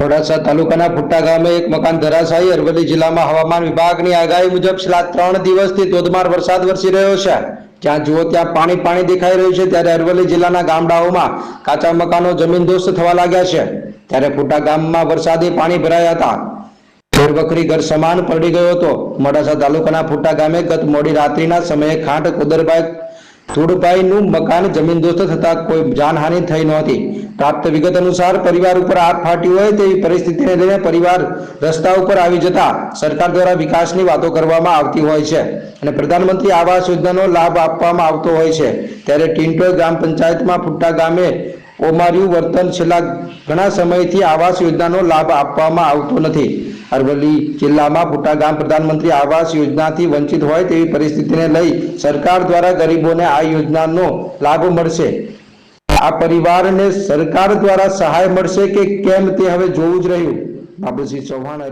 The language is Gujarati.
મોડાસા તાલુકાના ફુટ્ટા ગામે એક મકાન ધરાશાયી અરવલ્લી જિલ્લામાં હવામાન વિભાગની આગાહી મુજબ છેલ્લા ત્રણ દિવસથી ધોધમાર વરસાદ વરસી રહ્યો છે. જ્યાં જુઓ ત્યાં પાણી પાણી દેખાઈ રહ્યું છે ત્યારે અરવલ્લી જિલ્લાના ગામડાઓમાં કાચા મકાનો જમીનદોસ્ત થવા લાગ્યા છે. ત્યારે ફુટ્ટા ગામમાં વરસાદી પાણી ભરાયા હતા. વખરી ઘર સમાન પડી ગયો હતો. મોડાસા તાલુકાના ફુટ્ટા ગામે ગત મોડી રાત્રિના સમયે ખાંટ, કુદરભાઈ ધૂળભાઈનું મકાન જમીનદોસ્ત થતાં કોઈ જાનહાનિ થઈ નહોતી. પ્રાપ્ત વિગત અનુસાર પરિવાર ઉપર આગ ફાટી હોય તેવી પરિસ્થિતિને લઈને પરિવાર રસ્તા ઉપર આવી જતા સરકાર દ્વારા વિકાસની વાતો કરવામાં આવતી હોય છે અને પ્રધાનમંત્રી આવાસ યોજનાનો લાભ આપવામાં આવતો હોય છે. ત્યારે ટિન્ટોય ગ્રામ પંચાયતમાં ફુટ્ટા ગામે ઓમાર્યું વર્તન છેલ્લા ઘણા સમયથી આવાસ યોજનાનો લાભ આપવામાં આવતો નથી. અરવલ્લી જિલ્લામાં ફુટ્ટા ગામ પ્રધાનમંત્રી આવાસ યોજનાથી વંચિત હોય તેવી પરિસ્થિતિને લઈ સરકાર દ્વારા ગરીબોને આ યોજનાનો લાભ મળશે. આ પરિવારને સરકાર દ્વારા સહાય મળશે કે કેમ તે હવે જોવું જ રહ્યું. બાબુજી ચૌહાણ